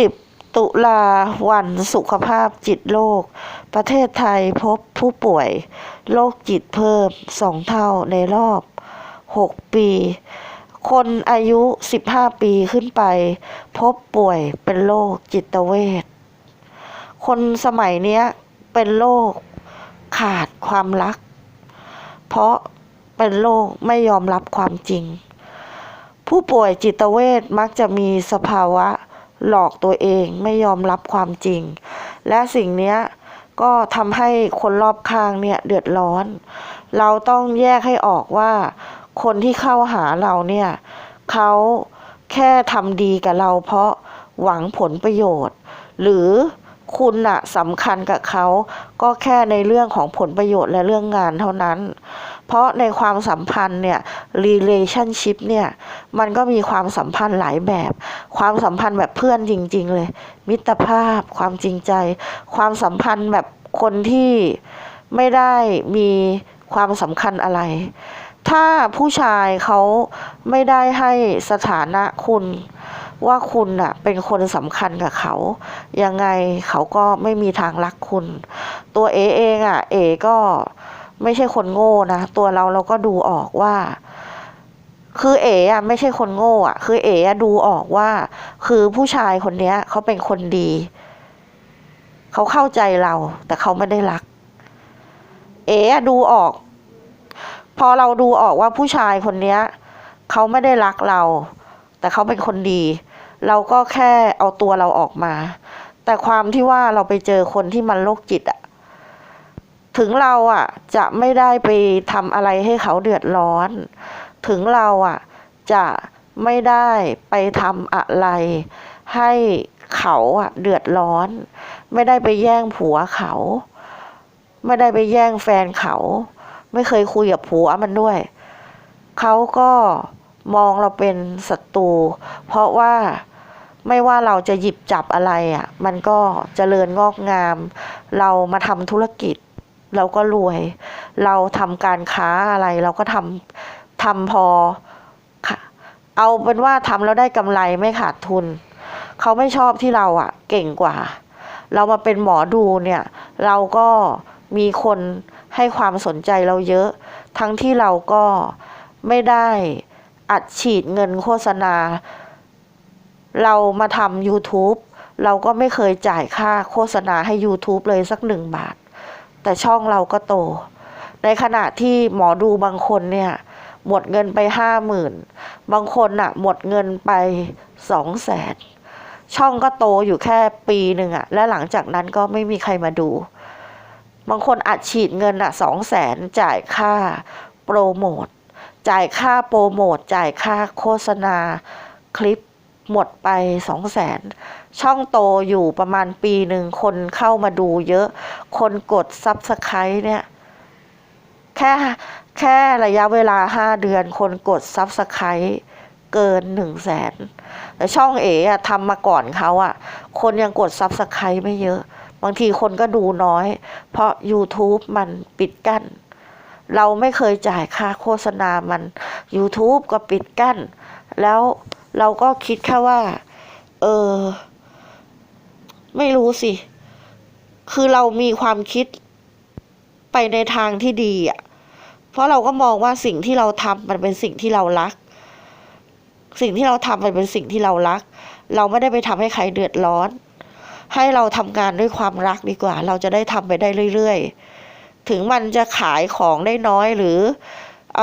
10 ตุลาวันสุขภาพจิตโลก ประเทศไทยพบผู้ป่วยโรคจิตเพิ่ม2เท่าในรอบ 6 ปี คนอายุ 15 ปีขึ้นไป พบป่วยเป็นโรคจิตเวชคนสมัยเนี้ยเป็นโรคขาดความรัก เพราะเป็นโรคไม่ยอมรับความจริง ผู้ป่วยจิตเวชมักจะมีสภาวะ หลอกตัวเองไม่ยอมรับความจริง และสิ่งนี้ก็ทำให้คนรอบข้างเนี่ยเดือดร้อน เราต้องแยกให้ออกว่า คนที่เข้าหาเราเนี่ยเขาแค่ทำดีกับเราเพราะหวังผลประโยชน์ หรือคุณน่ะสำคัญกับเขาก็แค่ในเรื่องของผลประโยชน์และเรื่องงานเท่านั้น เพราะในความสัมพันธ์เนี่ย relationship เนี่ย มันก็มีความสัมพันธ์หลายแบบ ความสัมพันธ์แบบเพื่อนจริง ๆ เลย มิตรภาพ ความจริงใจ ความสัมพันธ์แบบคนที่ไม่ได้มีความสำคัญอะไร ถ้าผู้ชายเขาไม่ได้ให้สถานะคุณว่าคุณน่ะเป็นคนสำคัญกับเขา ยังไงเขาก็ไม่มีทางรักคุณ ตัวเอเองอะเอก็ ไม่ใช่คนโง่นะ ตัวเราเราก็ดูออกว่า คือเอ๋อะไม่ใช่คนโง่อะคือเอ๋อะดูออกว่า คือผู้ชายคนเนี้ยเขาเป็นคนดี เขาเข้าใจเรา แต่เขาไม่ได้รัก เอ๋อะดูออก พอเราดูออกว่าผู้ชายคนเนี้ยเขาไม่ได้รักเรา แต่เขาเป็นคนดี เราก็แค่เอาตัวเราออกมา แต่ความที่ว่าเราไปเจอคนที่มันโรคจิตอะ ถึงเราอะจะไม่ได้ไปทำอะไรให้เขาเดือดร้อน ถึงเราอะจะไม่ได้ไปทำอะไร ให้เขาอะเดือดร้อน ไม่ได้ไปแย่งผัวเขา ไม่ได้ไปแย่งแฟนเขา ไม่เคยคุยกับผัวมันด้วย เขาก็มองเราเป็นศัตรู เพราะว่าไม่ว่าเราจะหยิบจับอะไรอะ มันก็เจริญงอกงาม เรามาทำธุรกิจ เราก็รวย เราทำการค้าอะไร เราก็ทำทำพอ เอาเป็นว่าทำแล้วได้กำไรไม่ขาดทุน เขาไม่ชอบที่เราอะเก่งกว่า เรามาเป็นหมอดูเนี่ย เราก็มีคนให้ความสนใจเราเยอะ ทั้งที่เราก็ไม่ได้อัดฉีดเงินโฆษณา เรามาทำ YouTube เราก็ไม่เคยจ่ายค่าโฆษณาให้ YouTube เลยสักหนึ่งบาท แต่ช่องเราก็โต ในขณะที่หมอดูบางคนเนี่ย หมดเงินไปห้าหมื่นบางคนอะหมดเงินไปสองแสนช่องก็โตอยู่แค่ปีหนึ่งอะและหลังจากนั้นก็ไม่มีใครมาดู บางคนอัดฉีดเงินอะสองแสนจ่ายค่าโปรโมทจ่ายค่าโปรโมทจ่ายค่าโฆษณาคลิปหมดไปสองแสน ช่องโตอยู่ประมาณปีหนึ่งคนเข้ามาดูเยอะ คนกดซับสไครต์เนี่ย แค่แค่ระยะเวลาห้าเดือน คนกดซับสไครต์เกินหนึ่งแสนแต่ช่องเอ๋อะทำมาก่อนเขาอะคนยังกดซับสไครต์ไม่เยอะ บางทีคนก็ดูน้อย เพราะ YouTube มันปิดกั้น เราไม่เคยจ่ายค่าโฆษณามัน YouTube ก็ปิดกั้น แล้วเราก็คิดแค่ว่า เออ ไม่รู้สิ คือเรามีความคิดไปในทางที่ดีอะ เพราะเราก็มองว่าสิ่งที่เราทำมันเป็นสิ่งที่เรารัก สิ่งที่เราทำมันเป็นสิ่งที่เรารัก เราไม่ได้ไปทำให้ใครเดือดร้อน ให้เราทำงานด้วยความรักดีกว่า เราจะได้ทำไปได้เรื่อยๆ ถึงมันจะขายของได้น้อยหรืออ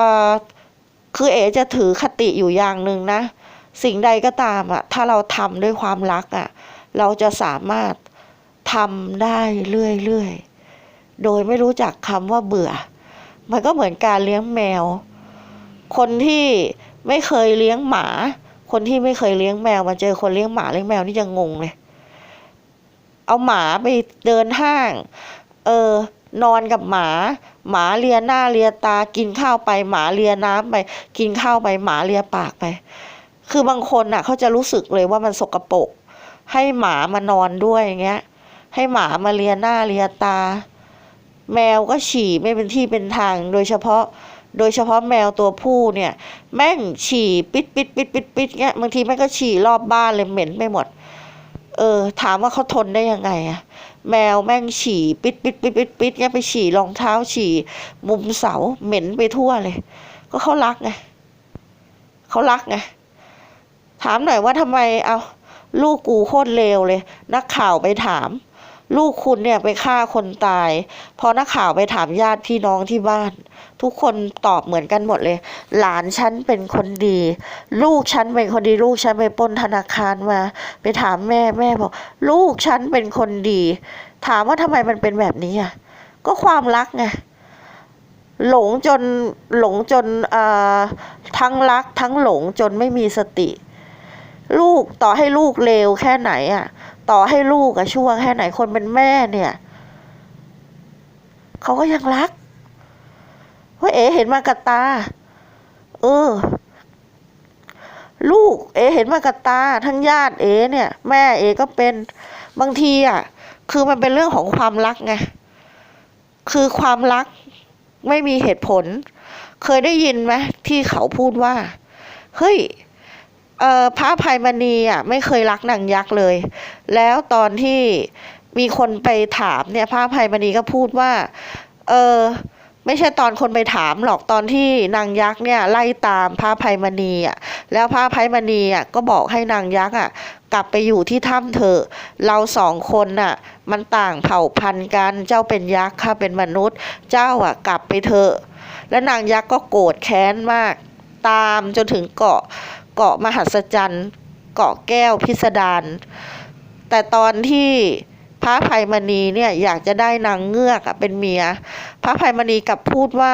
คือเอ๋จะถือคติอยู่อย่างหนึ่งนะ สิ่งใดก็ตามอะถ้าเราทำด้วยความรักอะ เราจะสามารถทำได้เรื่อยๆ โดยไม่รู้จักคำว่าเบื่อ มันก็เหมือนการเลี้ยงแมว คนที่ไม่เคยเลี้ยงหมา คนที่ไม่เคยเลี้ยงแมวมาเจอคนเลี้ยงหมาเลี้ยงแมวนี่จะงงเลย เอาหมาไปเดินห้าง เออนอนกับหมา หมาเลียหน้าเลียตา กินข้าวไปหมาเลียน้ำไป กินข้าวไปหมาเลียปากไป คือบางคนน่ะเขาจะรู้สึกเลยว่ามันสกปรก ให้หมามานอนด้วยอย่างเงี้ย ให้หมามาเลียหน้าเลียตา แมวก็ฉี่ไม่เป็นที่เป็นทาง โดยเฉพาะ โดยเฉพาะแมวตัวผู้เนี่ย แม่งฉี่ปิดปิดปิดปิดปิดเงี้ยบางทีแม่งก็ฉี่รอบบ้านเลยเหม็นไปหมด เออ ถามว่าเขาทนได้ยังไงอะแมวแม่งฉี่ปิดปิดปิดปิดปิดเนี่ยไปฉี่รองเท้าฉี่มุมเสาเหม็นไปทั่วเลย ก็เขารักไงเขารักไงถามหน่อยว่าทำไมเอา ลูกกูโคตรเลวเลย นักข่าวไปถาม ลูกคุณเนี่ยไปฆ่าคนตาย พอนักข่าวไปถามญาติพี่น้องที่บ้าน ทุกคนตอบเหมือนกันหมดเลย หลานฉันเป็นคนดี ลูกฉันเป็นคนดี ลูกฉันไปปล้นธนาคารมา ไปถามแม่แม่บอก ลูกฉันเป็นคนดี ถามว่าทำไมมันเป็นแบบนี้อะก็ความรักไงหลงจนหลงจนทั้งรักทั้งหลงจนไม่มีสติ ลูกต่อให้ลูกเลวแค่ไหนอะต่อให้ลูกอะชั่วแค่ไหนคนเป็นแม่เนี่ยเขาก็ยังรักว่าเอ๋เห็นมากับตา เออ ลูก เอ๋เห็นมากับตา ทั้งญาติเอ๋เนี่ย แม่เอ๋ก็เป็นบางทีอะ คือมันเป็นเรื่องของความรักไงคือความรักไม่มีเหตุผล เคยได้ยินไหมที่เขาพูดว่า เฮ้ย เอ่อพระภัยมณีอะไม่เคยรักนางยักษ์เลย แล้วตอนที่มีคนไปถามเนี่ยพระภัยมณีก็พูดว่า เออไม่ใช่ตอนคนไปถามหรอกตอนที่นางยักษ์เนี่ยไล่ตามพระภัยมณีอะแล้วพระภัยมณีอะก็บอกให้นางยักษ์อะกลับไปอยู่ที่ถ้ำเถอะ เราสองคนน่ะ มันต่างเผ่าพันธุ์กัน เจ้าเป็นยักษ์ข้าเป็นมนุษย์ เจ้าอะกลับไปเถอะ แล้วนางยักษ์ก็โกรธแค้นมาก ตามจนถึงเกาะ เกาะมหัศจรรย์ เกาะแก้วพิสดารแต่ตอนที่พระภัยมณีเนี่ยอยากจะได้นางเงือกเป็นเมีย พระภัยมณีกลับพูดว่า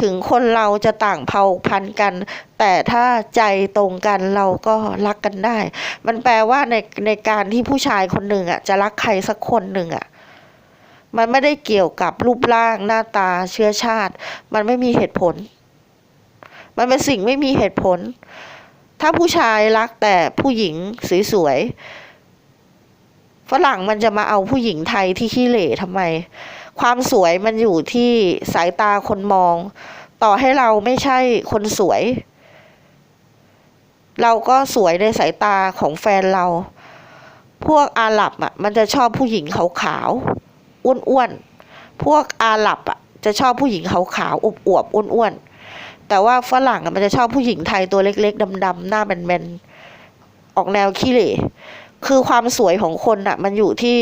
ถึงคนเราจะต่างเผ่าพันธุ์กัน แต่ถ้าใจตรงกันเราก็รักกันได้ มันแปลว่าในในการที่ผู้ชายคนหนึ่งอะจะรักใครสักคนหนึ่งอะมันไม่ได้เกี่ยวกับรูปร่างหน้าตาเชื้อชาติ มันไม่มีเหตุผล มันเป็นสิ่งไม่มีเหตุผล ถ้าผู้ชายรักแต่ผู้หญิงสวยๆฝรั่งมันจะมาเอาผู้หญิงไทยที่ขี้เหร่ทำไม ความสวยมันอยู่ที่สายตาคนมอง ต่อให้เราไม่ใช่คนสวย เราก็สวยในสายตาของแฟนเรา พวกอาหรับอะ มันจะชอบผู้หญิงขาวๆอ้วนๆพวกอาหรับอะจะชอบผู้หญิงขาวๆอวบๆอ้วนๆ แต่ว่าฝรั่งมันจะชอบผู้หญิงไทยตัวเล็กๆดำๆหน้าแบนๆออกแนวขี้เหร่คือความสวยของคนอะมันอยู่ที่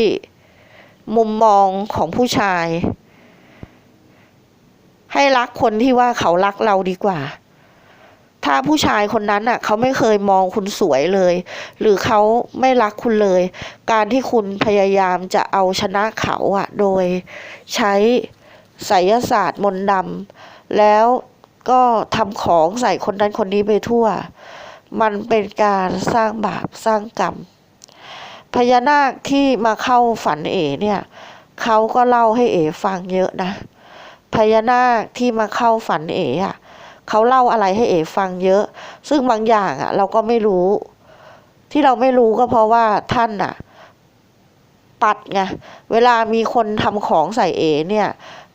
มุมมองของผู้ชาย ให้รักคนที่ว่าเขารักเราดีกว่า ถ้าผู้ชายคนนั้นอะเขาไม่เคยมองคุณสวยเลย หรือเขาไม่รักคุณเลย การที่คุณพยายามจะเอาชนะเขาอะโดยใช้ไสยศาสตร์มนต์ดำแล้ว ก็ทำของใส่คนนั้นคนนี้ไปทั่ว มันเป็นการสร้างบาปสร้างกรรมพญานาคที่มาเข้าฝันเอเนี่ยเขาก็เล่าให้เอฟังเยอะนะ พญานาคที่มาเข้าฝันเออะเขาเล่าอะไรให้เอฟังเยอะ ซึ่งบางอย่างอะ เราก็ไม่รู้ ที่เราไม่รู้ก็เพราะว่าท่านอะ ปัดไงเวลามีคนทำของใส่เอเนี่ย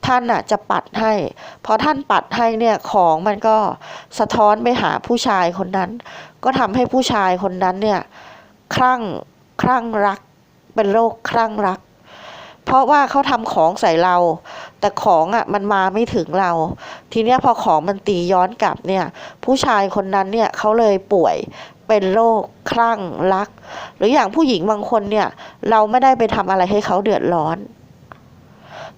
ท่านอะจะปัดให้พอท่านปัดให้เนี่ยของมันก็สะท้อนไปหาผู้ชายคนนั้น ก็ทำให้ผู้ชายคนนั้นเนี่ยคลั่งคลั่งรักเป็นโรคคลั่งรัก เพราะว่าเขาทำของใส่เรา แต่ของอะมันมาไม่ถึงเรา ทีเนี้ยพอของมันตีย้อนกลับเนี่ย ผู้ชายคนนั้นเนี่ยเขาเลยป่วยเป็นโรคคลั่งรัก หรืออย่างผู้หญิงบางคนเนี่ย เราไม่ได้ไปทำอะไรให้เขาเดือดร้อน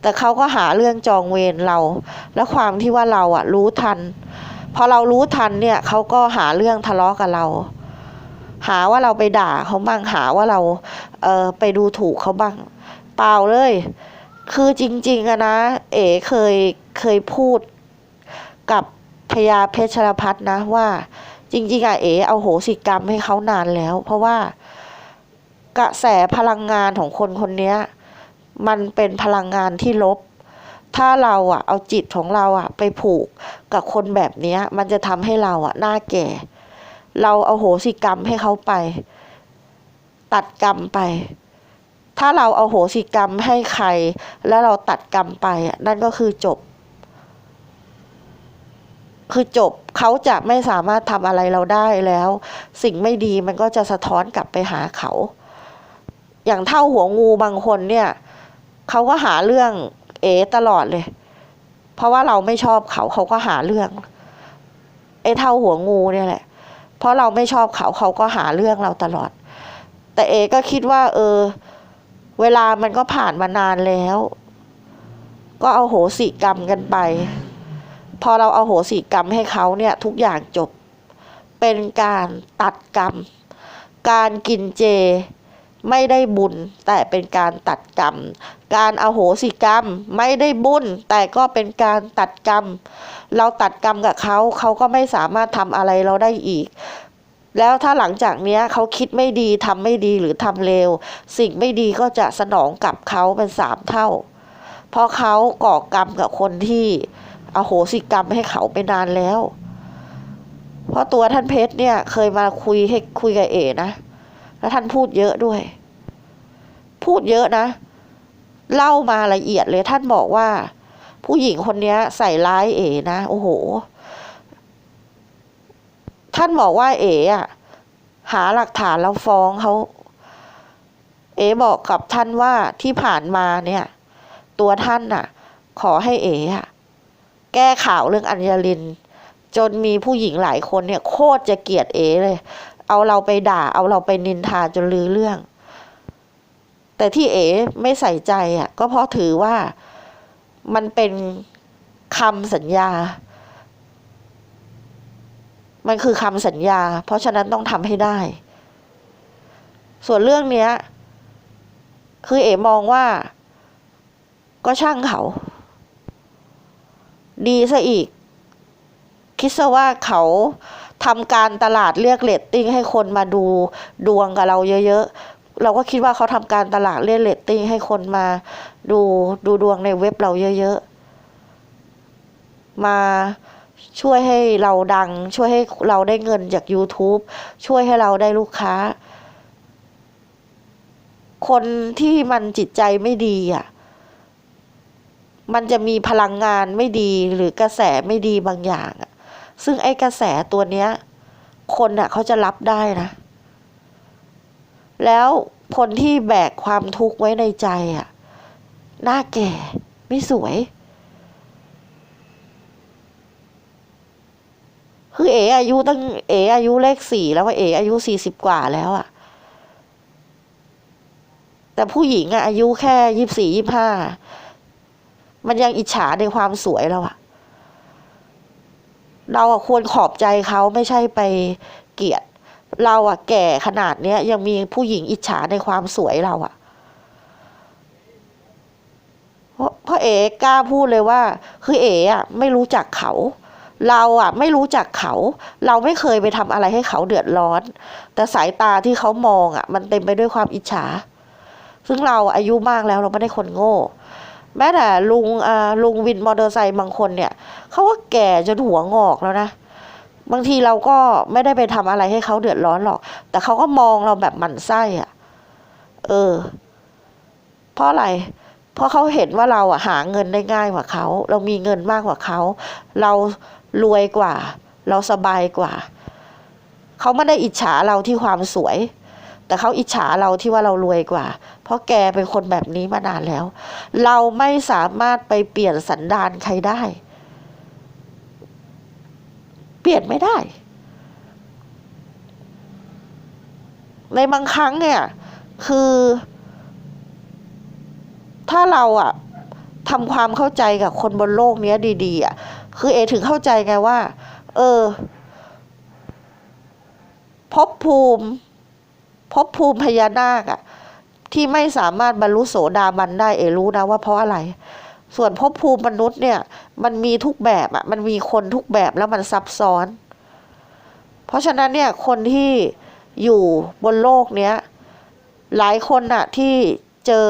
แต่เขาก็หาเรื่องจองเวรเรา และความที่ว่าเราอะรู้ทัน พอเรารู้ทันเนี่ยเขาก็หาเรื่องทะเลาะกับเรา หาว่าเราไปด่าเขาบ้างหาว่าเราเออไปดูถูกเขาบ้าง เปล่าเลย คือจริงๆอะนะ เอ๋เคยเคยพูดกับพญาเพชรพัฒน์นะว่า จริง ๆอะเอ๋เอาโหสิกรรมให้เขานานแล้ว เพราะว่ากระแสพลังงานของคนคนนี้ มันเป็นพลังงานที่ลบ ถ้าเราอะเอาจิตของเราอะไปผูกกับคนแบบนี้มันจะทำให้เราอะหน้าแก่ เราเอาโหสิกรรมให้เขาไป ตัดกรรมไป ถ้าเราเอาโหสิกรรมให้ใคร แล้วเราตัดกรรมไปอะนั่นก็คือจบ คือจบเขาจะไม่สามารถทำอะไรเราได้แล้ว สิ่งไม่ดีมันก็จะสะท้อนกลับไปหาเขาอย่างเท่าหัวงูบางคนเนี่ย เขาก็หาเรื่องเอตลอดเลย เพราะว่าเราไม่ชอบเขาเขาก็หาเรื่องไอ้เท่าหัวงูเนี่ยแหละ เพราะเราไม่ชอบเขาเขาก็หาเรื่องเราตลอด แต่เอก็คิดว่า เออ เวลามันก็ผ่านมานานแล้ว ก็เอาโหสิกรรมกันไป พอเราเอาโหสิกรรมให้เขาเนี่ย ทุกอย่างจบ เป็นการตัดกรรม การกินเจ ไม่ได้บุญแต่เป็นการตัดกรรม การเอาโหสิกรรมไม่ได้บุญ แต่ก็เป็นการตัดกรรม เราตัดกรรมกับเขาเขาก็ไม่สามารถทำอะไรเราได้อีก แล้วถ้าหลังจากเนี้ยเขาคิดไม่ดีทำไม่ดีหรือทำเร็วสิ่งไม่ดีก็จะสนองกลับเขาเป็นสามเท่า เพราะเขาก่อกรรมกับคนที่อโหสิกรรมให้เขาไปนานแล้ว เพราะตัวท่านเพชรเนี่ยเคยมาคุยให้คุยกับเอนะ แล้วท่านพูดเยอะด้วย พูดเยอะนะ เล่ามาละเอียดเลยท่านบอกว่า ผู้หญิงคนนี้ใส่ร้ายเอ๋นะ โอ้โห ท่านบอกว่าเอ๋อะหาหลักฐานแล้วฟ้องเขาเอ๋บอกกับท่านว่าที่ผ่านมาเนี่ย ตัวท่านน่ะ ขอให้เอ๋อะแก้ข่าวเรื่องอัญญลิน จนมีผู้หญิงหลายคนเนี่ย โคตรจะเกลียดเอ๋เลย เอาเราไปด่า เอาเราไปนินทาจนลือเรื่อง แต่ที่เอ๋ไม่ใส่ใจอะก็เพราะถือว่ามันเป็นคำสัญญา มันคือคำสัญญา เพราะฉะนั้นต้องทำให้ได้ ส่วนเรื่องเนี้ย คือเอ๋มองว่าก็ช่างเขา ดีซะอีก คิดซะว่าเขาทำการตลาดเรียกเรตติ้งให้คนมาดูดวงกับเราเยอะๆ เราก็คิดว่าเขาทำการตลาดเรียกเรตติ้งให้คนมาดูดูดวงในเว็บเราเยอะๆ มาช่วยให้เราดัง ช่วยให้เราได้เงินจาก YouTube ช่วยให้เราได้ลูกค้า คนที่มันจิตใจไม่ดีอะ มันจะมีพลังงานไม่ดีหรือกระแสไม่ดีบางอย่างอะซึ่งไอ้กระแสตัวเนี้ย คนอะเขาจะรับได้นะ แล้วคนที่แบกความทุกข์ไว้ในใจอะหน้าแก่ไม่สวย คือเออายุตั้งเออายุเลขสี่แล้วว่าเออายุสี่สิบกว่าแล้วอะแต่ผู้หญิงอะอายุแค่ยี่สี่ยี่ห้ามันยังอิจฉาในความสวยเราอะเราอะควรขอบใจเขาไม่ใช่ไปเกลียด เราอะแก่ขนาดเนี้ยยังมีผู้หญิงอิจฉาในความสวยเราอะเพราะเอกล้าพูดเลยว่า คือเออะไม่รู้จักเขา เราอะไม่รู้จักเขา เราไม่เคยไปทำอะไรให้เขาเดือดร้อน แต่สายตาที่เขามองอะมันเต็มไปด้วยความอิจฉา ซึ่งเราอายุมากแล้วเราไม่ได้คนโง่ แม้แต่ลุงอ่าลุงวินมอเตอร์ไซค์บางคนเนี่ยเขาก็แก่จนหัวงอกแล้วนะ บางทีเราก็ไม่ได้ไปทำอะไรให้เขาเดือดร้อนหรอก แต่เขาก็มองเราแบบหมันไส้อะเออ เพราะอะไร เพราะเขาเห็นว่าเราอะหาเงินได้ง่ายกว่าเขา เรามีเงินมากกว่าเขา เรารวยกว่า เราสบายกว่า เขาไม่ได้อิจฉาเราที่ความสวย แต่เขาอิจฉาเราที่ว่าเรารวยกว่า เพราะแกเป็นคนแบบนี้มานานแล้ว เราไม่สามารถไปเปลี่ยนสันดานใครได้ เปลี่ยนไม่ได้ ในบางครั้งเนี่ย คือ ถ้าเราอะทำความเข้าใจกับคนบนโลกเนี้ยดีๆอะคือเอถึงเข้าใจไงว่า เออภพภูมิภพภูมิพญานาคอะที่ไม่สามารถบรรลุโสดาบันได้เอรู้นะว่าเพราะอะไร ส่วนภพภูมิมนุษย์เนี่ย มันมีทุกแบบอะมันมีคนทุกแบบแล้วมันซับซ้อน เพราะฉะนั้นเนี่ยคนที่อยู่บนโลกเนี้ยหลายคนน่ะที่เจอ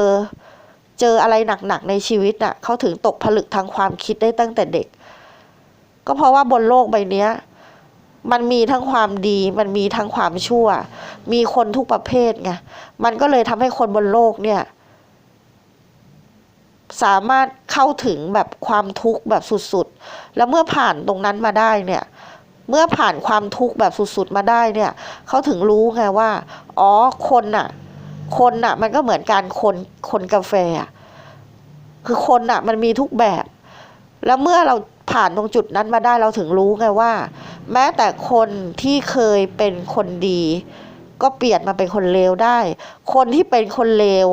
เจออะไรหนักๆในชีวิตน่ะเขาถึงตกผลึกทางความคิดได้ตั้งแต่เด็ก ก็เพราะว่าบนโลกใบเนี้ยมันมีทั้งความดี มันมีทั้งความชั่ว มีคนทุกประเภทไงมันก็เลยทำให้คนบนโลกเนี่ย สามารถเข้าถึงแบบความทุกข์แบบสุดๆ แล้วเมื่อผ่านตรงนั้นมาได้เนี่ย เมื่อผ่านความทุกข์แบบสุดๆมาได้เนี่ย เขาถึงรู้ไงว่า อ๋อ คนน่ะ คนน่ะ มันก็เหมือนการคนคนกาแฟอะคือคนน่ะ มันมีทุกแบบ แล้วเมื่อเราผ่านตรงจุดนั้นมาได้เราถึงรู้ไงว่า แม้แต่คนที่เคยเป็นคนดี ก็เปลี่ยนมาเป็นคนเลวได้ คนที่เป็นคนเลว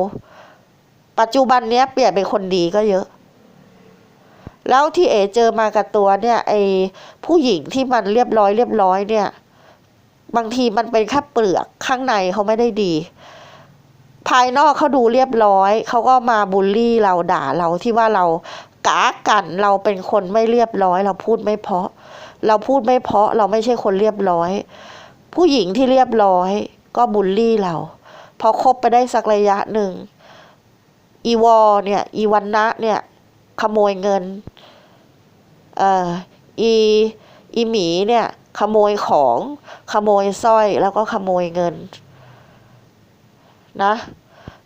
ปัจจุบันเนี้ยเปลี่ยนเป็นคนดีก็เยอะ แล้วที่เอเจอมากับตัวเนี่ย ไอผู้หญิงที่มันเรียบร้อยเรียบร้อยเนี่ย บางทีมันเป็นแค่เปลือกข้างในเขาไม่ได้ดี ภายนอกเขาดูเรียบร้อย เขาก็มาบูลลี่เราด่าเราที่ว่าเรากากันเราเป็นคนไม่เรียบร้อย เราพูดไม่เพาะ เราพูดไม่เพาะ เราไม่ใช่คนเรียบร้อย ผู้หญิงที่เรียบร้อย ก็บูลลี่เรา พอคบไปได้สักระยะหนึ่ง อีวอเนี่ยอีวันนะเนี่ยขโมยเงินเอ่ออีอีหมีเนี่ยขโมยของขโมยสร้อยแล้วก็ขโมยเงินนะ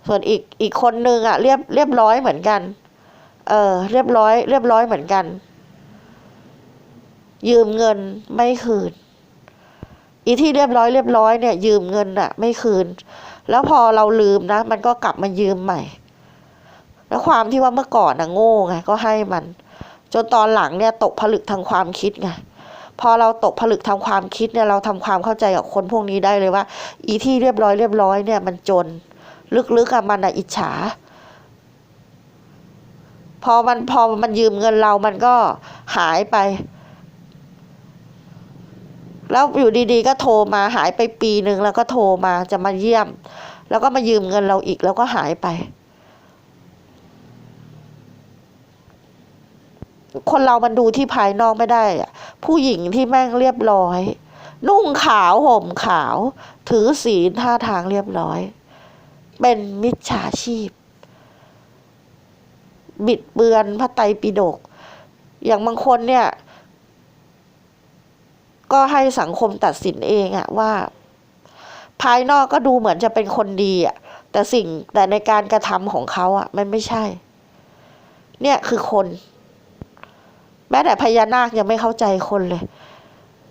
ส่วนอีกอีกคนนึงอะ่ะเรียบเรียบร้อยเหมือนกัน เออเรียบร้อย เรียบร้อยเหมือนกัน ยืมเงินไม่คืน อีที่เรียบร้อยเรียบร้อยเนี่ยยืมเงินอะไม่คืน แล้วพอเราลืมนะ มันก็กลับมายืมใหม่ แล้วความที่ว่าเมื่อก่อนนะโง่ไงก็ให้มัน จนตอนหลังเนี่ยตกผลึกทางความคิดไงพอเราตกผลึกทางความคิดเนี่ยเราทำความเข้าใจกับคนพวกนี้ได้เลยว่า อีที่เรียบร้อยเรียบร้อยเนี่ยมันจน ลึกๆอะมันอะอิจฉา พอมันพอมันยืมเงินเรามันก็หายไป แล้วอยู่ดีๆ ก็โทรมาหายไปปีหนึ่งแล้วก็โทรมาจะมาเยี่ยม แล้วก็มายืมเงินเราอีกแล้วก็หายไป คนเรามันดูที่ภายนอกไม่ได้อะผู้หญิงที่แม่งเรียบร้อย นุ่งขาวห่มขาว ถือศีลท่าทางเรียบร้อย เป็นมิจฉาชีพ บิดเบือนพระไตรปิฎกอย่างบางคนเนี่ย ก็ให้สังคมตัดสินเองอะว่า ภายนอกก็ดูเหมือนจะเป็นคนดีอะแต่สิ่งแต่ในการกระทำของเขาอะมันไม่ใช่ เนี่ยคือคน แม้แต่พญานาคยังไม่เข้าใจคนเลย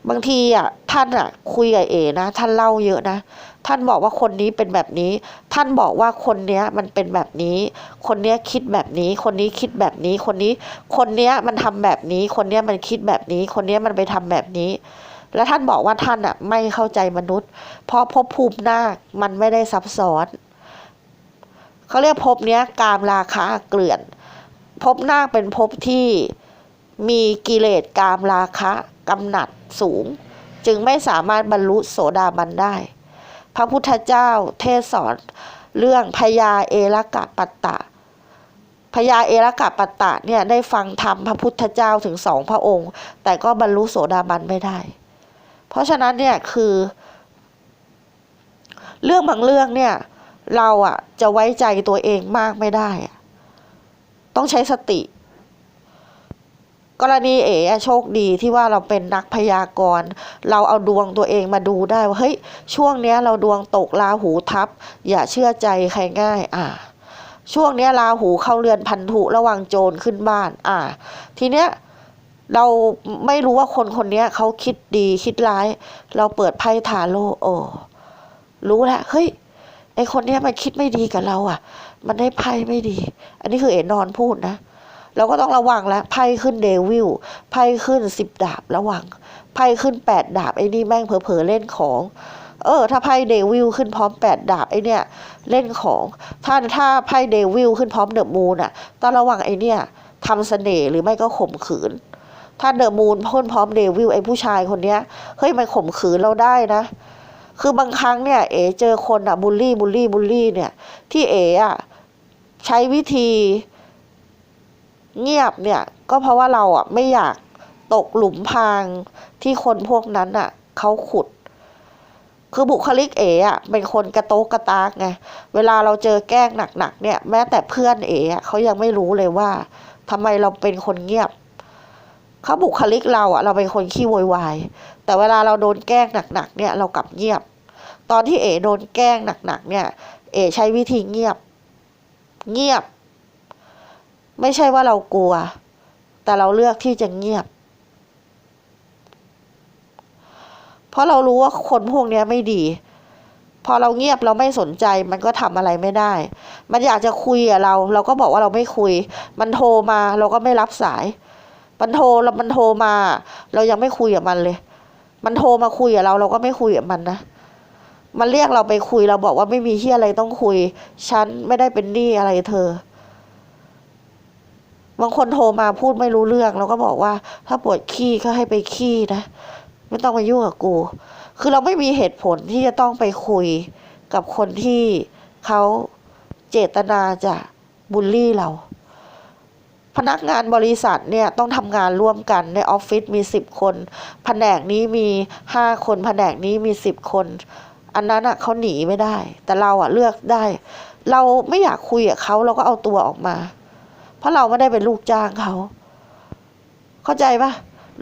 บางทีอะท่านอะ คุยกับเอ๋นะท่านเล่าเยอะนะท่านบอกว่าคนนี้เป็นแบบนี้ ท่านบอกว่าคนเนี้ยมันเป็นแบบนี้ คนเนี้ยคิดแบบนี้ คนนี้คิดแบบนี้ คนนี้ คนเนี้ยมันทำแบบนี้ คนเนี้ยมันคิดแบบนี้ คนเนี้ยมันไปทำแบบนี้ แล้วท่านบอกว่าท่านอะ ไม่เข้าใจมนุษย์ เพราะภพภูมินาคมันไม่ได้ซับซ้อนเขาเรียกภพเนี้ยกามราคะเกลื่อนภพนาคเป็นภพที่ มีกิเลสกามราคะกำหนัดสูง จึงไม่สามารถบรรลุโสดาบันได้ พระพุทธเจ้าเทศสอนเรื่องพญาเอรกะปัตตะพญาเอรกะปัตตะเนี่ยได้ฟังธรรมพระพุทธเจ้าถึงสองพระองค์ แต่ก็บรรลุโสดาบันไม่ได้ เพราะฉะนั้นเนี่ยคือ เรื่องบางเรื่องเนี่ยเราอะจะไว้ใจตัวเองมากไม่ได้ ต้องใช้สติ กรณีเอ๋โชคดีที่ว่าเราเป็นนักพยากรณ์ เราเอาดวงตัวเองมาดูได้ว่าเฮ้ยช่วงเนี้ยเราดวงตกราหูทับ อย่าเชื่อใจใครง่าย อ่า ช่วงเนี้ยราหูเข้าเรือนพันธุระวังโจรขึ้นบ้าน อ่า ทีเนี้ยเราไม่รู้ว่าคนคนนี้เขาคิดดีคิดร้าย เราเปิดไพ่ทาโร่โอ้รู้แล้วเฮ้ยไอคนเนี้ยมันคิดไม่ดีกับเราอะ มันได้ไพ่ไม่ดี อันนี้คือเอ๋นอนพูดนะ เราก็ต้องระวังแล้วไพ่ขึ้นเดวิลไพ่ขึ้นสิบดาบระวังไพ่ขึ้นแปดดาบไอ้นี่แม่งเผลอๆเล่นของเออถ้าไพ่เดวิลขึ้นพร้อมแปดดาบไอ้เนี่ยเล่นของถ้าถ้าไพ่เดวิลขึ้นพร้อมเดอะมูนอะต้องระวังไอ้เนี่ยทำเสน่ห์หรือไม่ก็ข่มขืน ถ้าเดอะมูนพ่นพร้อมเดวิลไอ้ผู้ชายคนเนี้ยเฮ้ยมันข่มขืนเราได้นะ คือบางครั้งเนี่ย เอ๋เจอคนอะบูลลี่บูลลี่บูลลี่เนี่ย ที่เอ๋อะใช้วิธี เงียบเนี่ยก็เพราะว่าเราอะไม่อยากตกหลุมพรางที่คนพวกนั้นอะเขาขุด คือบุคลิกเอ๋อะเป็นคนกระโตกกระตากไงเวลาเราเจอแกล้งหนักๆเนี่ย แม้แต่เพื่อนเอ๋อะเขายังไม่รู้เลยว่าทำไมเราเป็นคนเงียบเขาบุคลิกเราอะ เราเป็นคนขี้โวยวายแต่เวลาเราโดนแกล้งหนักๆเนี่ย เรากลับเงียบ ตอนที่เอ๋โดนแกล้งหนักๆเนี่ย เอ๋ใช้วิธีเงียบ เงียบ ไม่ใช่ว่าเรากลัว แต่เราเลือกที่จะเงียบ เพราะเรารู้ว่าคนพวกนี้ไม่ดี พอเราเงียบเราไม่สนใจ มันก็ทำอะไรไม่ได้ มันอยากจะคุยกับเรา เราก็บอกว่าเราไม่คุย มันโทรมาเราก็ไม่รับสาย มันโทรมันโทรมา เรายังไม่คุยกับมันเลย มันโทรมาคุยกับเรา เราก็ไม่คุยกับมันนะมันเรียกเราไปคุยเราบอกว่าไม่มีที่อะไรต้องคุย ฉันไม่ได้เป็นหนี้อะไรเธอ บางคนโทรมาพูดไม่รู้เรื่องเราก็บอกว่า ถ้าปวดขี้ก็ให้ไปขี้นะ ไม่ต้องมายุ่งกับกู คือเราไม่มีเหตุผลที่จะต้องไปคุยกับคนที่เขาเจตนาจะบูลลี่เรา พนักงานบริษัทเนี่ยต้องทำงานร่วมกันในออฟฟิศมีสิบคนแผนกนี้มีห้าคนแผนกนี้มีสิบคน อันนั้นอะเขาหนีไม่ได้ แต่เราอะเลือกได้ เราไม่อยากคุยกับเขาเราก็เอาตัวออกมา ราะเราไม่ได้เป็นลูกจ้างเขา เข้าใจปะ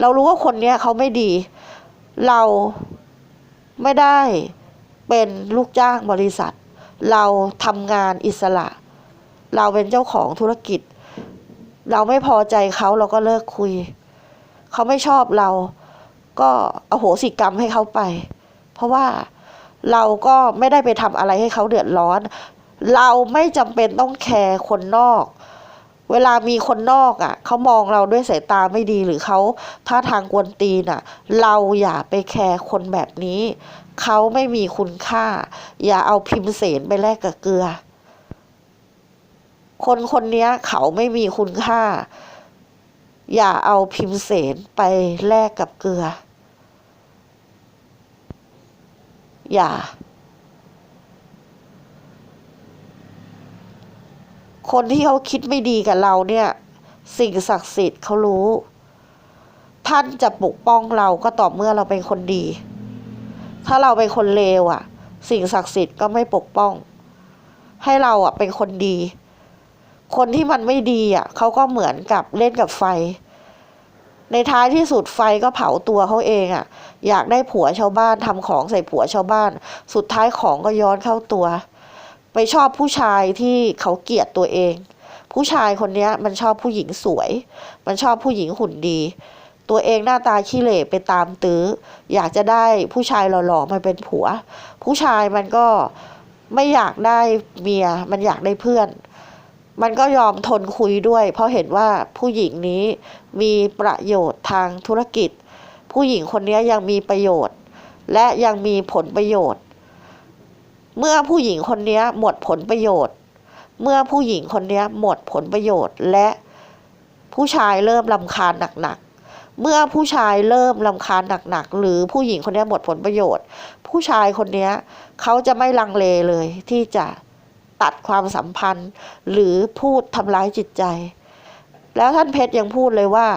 เรารู้ว่าคนเนี้ยเขาไม่ดี เราไม่ได้เป็นลูกจ้างบริษัท เราทำงานอิสระ เราเป็นเจ้าของธุรกิจ เราไม่พอใจเขาเราก็เลิกคุย เขาไม่ชอบเราก็อโหสิกรรมให้เขาไป เพราะว่าเราก็ไม่ได้ไปทำอะไรให้เขาเดือดร้อน เราไม่จำเป็นต้องแคร์คนนอก เวลามีคนนอกอะเขามองเราด้วยสายตาไม่ดีหรือเขาท่าทางกวนตีนอะ เราอย่าไปแคร์คนแบบนี้ เขาไม่มีคุณค่า อย่าเอาพิมพ์เสนไปแลกกับเกลือ คนคนนี้เขาไม่มีคุณค่า อย่าเอาพิมพ์เสนไปแลกกับเกลือ อย่า คนที่เขาคิดไม่ดีกับเราเนี่ย สิ่งศักดิ์สิทธิ์เขารู้ ท่านจะปกป้องเราก็ต่อเมื่อเราเป็นคนดี ถ้าเราเป็นคนเลวอะ่ะ สิ่งศักดิ์สิทธิ์ก็ไม่ปกป้อง ให้เราอะเป็นคนดี คนที่มันไม่ดีอะเขาก็เหมือนกับเล่นกับไฟ ในท้ายที่สุดไฟก็เผาตัวเขาเองอะ อยากได้ผัวชาวบ้านทำของใส่ผัวชาวบ้าน สุดท้ายของก็ย้อนเข้าตัว ไปชอบผู้ชายที่เขาเกลียดตัวเอง ผู้ชายคนนี้มันชอบผู้หญิงสวย มันชอบผู้หญิงหุ่นดี ตัวเองหน้าตาขี้เหร่ไปตามตื้อ อยากจะได้ผู้ชายหล่อๆมาเป็นผัว ผู้ชายมันก็ไม่อยากได้เมีย มันอยากได้เพื่อน มันก็ยอมทนคุยด้วย เพราะเห็นว่าผู้หญิงนี้มีประโยชน์ทางธุรกิจ ผู้หญิงคนนี้ยังมีประโยชน์ และยังมีผลประโยชน์ เมื่อผู้หญิงคนนี้หมดผลประโยชน์ เมื่อผู้หญิงคนนี้หมดผลประโยชน์และผู้ชายเริ่มลำคาญหนักๆ เมื่อผู้ชายเริ่มลำคาญหนักๆ หรือผู้หญิงคนนี้หมดผลประโยชน์ ผู้ชายคนนี้เขาจะไม่ลังเลเลยที่จะตัดความสัมพันธ์ หรือพูดทำร้ายจิตใจ แล้วท่านเพชรยังพูดเลยว่า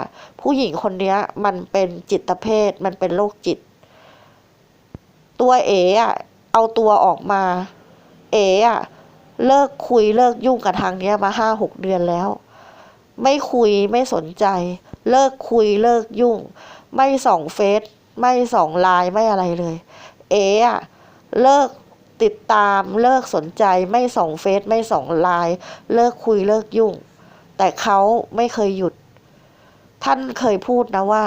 ผู้หญิงคนนี้มันเป็นจิตเภทมันเป็นโรคจิต ตัวเอ๋อะ เอาตัวออกมา เอ๋อะเลิกคุยเลิกยุ่งกับทางเนี้ยมาห้าหกเดือนแล้ว ไม่คุยไม่สนใจ เลิกคุยเลิกยุ่ง ไม่ส่องเฟซไม่ส่องไลน์ไม่อะไรเลย เอ๋อะเลิกติดตามเลิกสนใจไม่ส่องเฟซไม่ส่องไลน์เลิกคุยเลิกยุ่ง แต่เขาไม่เคยหยุด ท่านเคยพูดนะว่า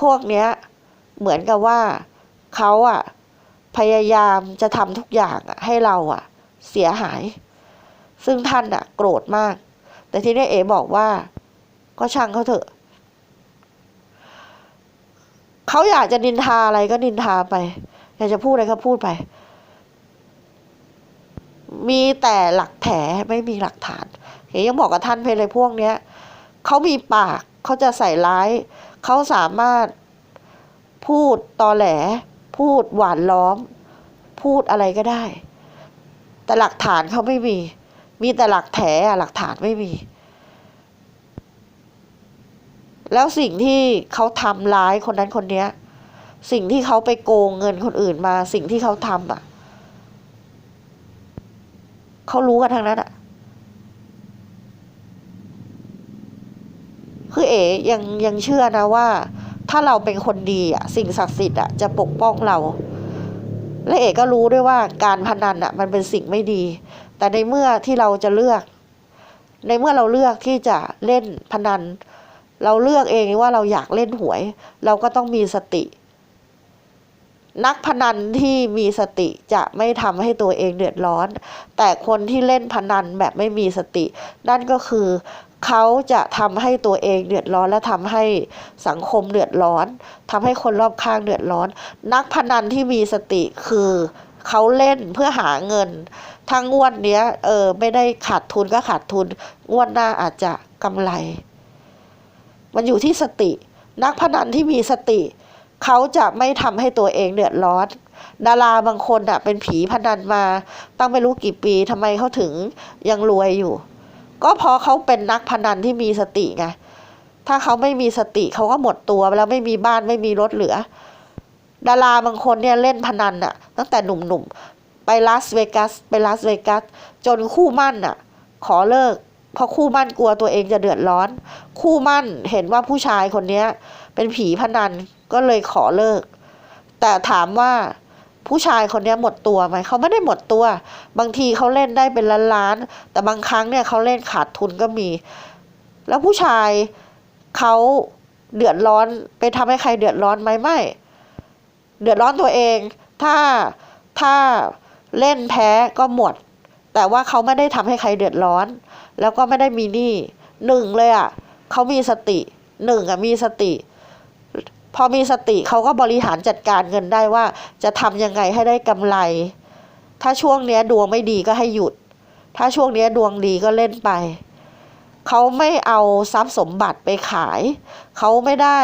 พวกเนี้ย เหมือนกับว่า เขาอะพยายามจะทำทุกอย่างอะให้เราอะเสียหาย ซึ่งท่านอะโกรธมาก แต่ทีนี้เอ๋บอกว่า ก็ช่างเขาเถอะเขาอยากจะนินทาอะไรก็นินทาไป อยากจะพูดอะไรก็พูดไป มีแต่หลักแถไม่มีหลักฐานเอ๋ยังบอกกับท่านเพลเลยพวกเนี้ยเขามีปากเขาจะใส่ร้าย เขาสามารถพูดตอแหล พูดหวานล้อม พูดอะไรก็ได้ แต่หลักฐานเขาไม่มี มีแต่หลักแถหลักฐานไม่มี แล้วสิ่งที่เขาทำร้ายคนนั้นคนนี้สิ่งที่เขาไปโกงเงินคนอื่นมา สิ่งที่เขาทำอะเขารู้กันทั้งนั้นอะคือเอ๋ยังยังเชื่อนะว่า ถ้าเราเป็นคนดีอะสิ่งศักดิ์สิทธิ์อะจะปกป้องเรา และเอ๋ก็รู้ด้วยว่าการพนันอะมันเป็นสิ่งไม่ดี แต่ในเมื่อที่เราจะเลือก ในเมื่อเราเลือกที่จะเล่นพนัน เราเลือกเองว่าเราอยากเล่นหวย เราก็ต้องมีสติ นักพนันที่มีสติจะไม่ทำให้ตัวเองเดือดร้อน แต่คนที่เล่นพนันแบบไม่มีสติ นั่นก็คือ เขาจะทำให้ตัวเองเดือดร้อนและทำให้สังคมเดือดร้อนทำให้คนรอบข้างเดือดร้อน นักพนันที่มีสติคือเขาเล่นเพื่อหาเงินถ้างวดเนี้ยเออไม่ได้ขาดทุนก็ขาดทุน งวดหน้าอาจจะกำไร มันอยู่ที่สติ นักพนันที่มีสติ เขาจะไม่ทำให้ตัวเองเดือดร้อนดาราบางคนอะเป็นผีพนันมาตั้งไม่รู้กี่ปีทำไมเขาถึงยังรวยอยู่ ก็เพราะเขาเป็นนักพนันที่มีสติไงถ้าเขาไม่มีสติเขาก็หมดตัวแล้วไม่มีบ้านไม่มีรถเหลือ ดาราบางคนเนี่ยเล่นพนันอะตั้งแต่หนุ่มๆไปลาสเวกัสไปลาสเวกัสจนคู่มั่นอะขอเลิกเพราะคู่มั่นกลัวตัวเองจะเดือดร้อน คู่มั่นเห็นว่าผู้ชายคนนี้เป็นผีพนันก็เลยขอเลิก แต่ถามว่า ผู้ชายคนนี้หมดตัวไหมเขาไม่ได้หมดตัว บางทีเขาเล่นได้เป็นล้านล้าน แต่บางครั้งเนี่ยเขาเล่นขาดทุนก็มี แล้วผู้ชายเขาเดือดร้อนไปทำให้ใครเดือดร้อนไหมไม่ เดือดร้อนตัวเอง ถ้าถ้าเล่นแพ้ก็หมด แต่ว่าเขาไม่ได้ทำให้ใครเดือดร้อน แล้วก็ไม่ได้มีหนี้หนึ่งเลยอะเขามีสติหนึ่งอะมีสติ พอมีสติเขาก็บริหารจัดการเงินได้ว่า จะทำยังไงให้ได้กำไร ถ้าช่วงเนี้ยดวงไม่ดีก็ให้หยุด ถ้าช่วงเนี้ยดวงดีก็เล่นไปเขาไม่เอาทรัพย์สมบัติไปขาย เขาไม่ได้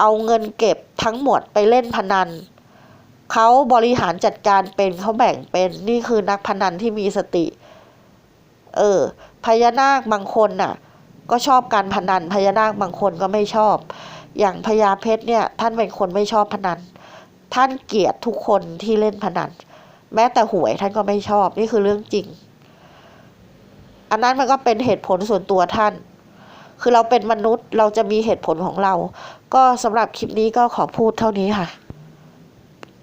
เอาเงินเก็บทั้งหมดไปเล่นพนัน เขาบริหารจัดการเป็นเขาแบ่งเป็นนี่คือนักพนันที่มีสติ เออพญานาคบางคนน่ะ ก็ชอบการพนันพญานาคบางคนก็ไม่ชอบ อย่างพญาเพชรเนี่ยท่านเป็นคนไม่ชอบพนัน ท่านเกลียดทุกคนที่เล่นพนัน แม้แต่หวยท่านก็ไม่ชอบนี่คือเรื่องจริง อันนั้นมันก็เป็นเหตุผลส่วนตัวท่าน คือเราเป็นมนุษย์เราจะมีเหตุผลของเรา ก็สำหรับคลิปนี้ก็ขอพูดเท่านี้ค่ะ